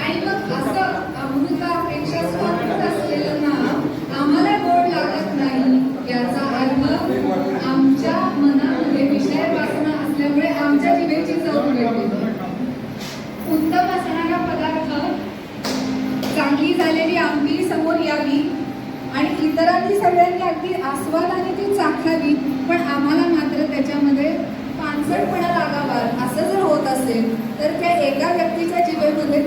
आणि मग असलेलं आम्हाला गोड लागत नाही याचा अर्थ आमच्या मनामध्ये असल्यामुळे आमच्या पदार्थ चांगली झालेली समोर यावी आणि इतरांनी सगळ्यांनी अगदी आस्वादाने ती चाखावी एका व्यक्तीच्या जीवनमध्ये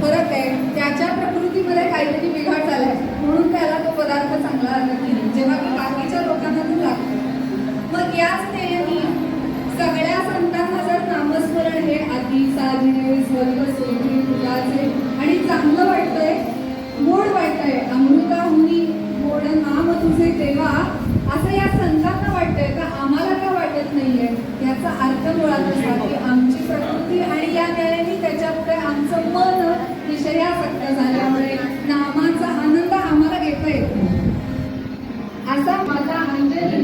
फरक आहे. त्याच्या प्रकृतीमध्ये काहीतरी बिघाड झालाय. म्हणून त्याला तो पदार्थ चांगला नाही जेव्हा की बाकीच्या लोकांना तो लागतो मग याच नेहमी सगळ्या संतांना जर नामस्मरण हे आधी साधने स्वर्ग सोयी फुलाचे आणि चांगलं वाटतंय गोड वाटतंय अमृताहुनी गोड नाम तुझे देवा असं या संतांना वाटतंय का आम्हाला का वाटत नाहीये? याचा अर्थ मुळात असा की आमची झाल्यामुळे नामाचा आनंद आम्हाला घेता येतो असा माझा अंजली